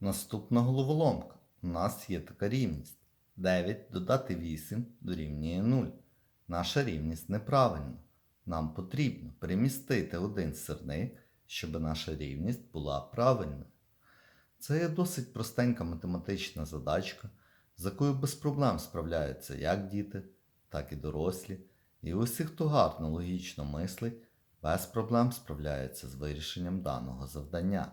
Наступна головоломка. У нас є така рівність. 9 додати 8 дорівнює 0. Наша рівність неправильна. Нам потрібно перемістити один сирник, щоб наша рівність була правильною. Це є досить простенька математична задачка, з якою без проблем справляються як діти, так і дорослі. І усі, хто гарно логічно мислить, без проблем справляються з вирішенням даного завдання.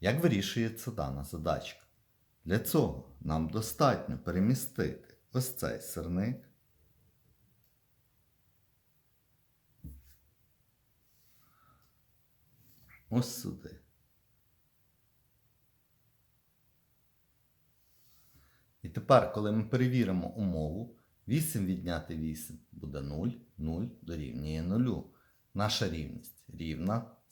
Як вирішується дана задачка? Для цього нам достатньо перемістити ось цей сирник. Ось сюди. І тепер, коли ми перевіримо умову, 8 відняти 8 буде 0, 0 дорівнює 0. Наша рівність рівна,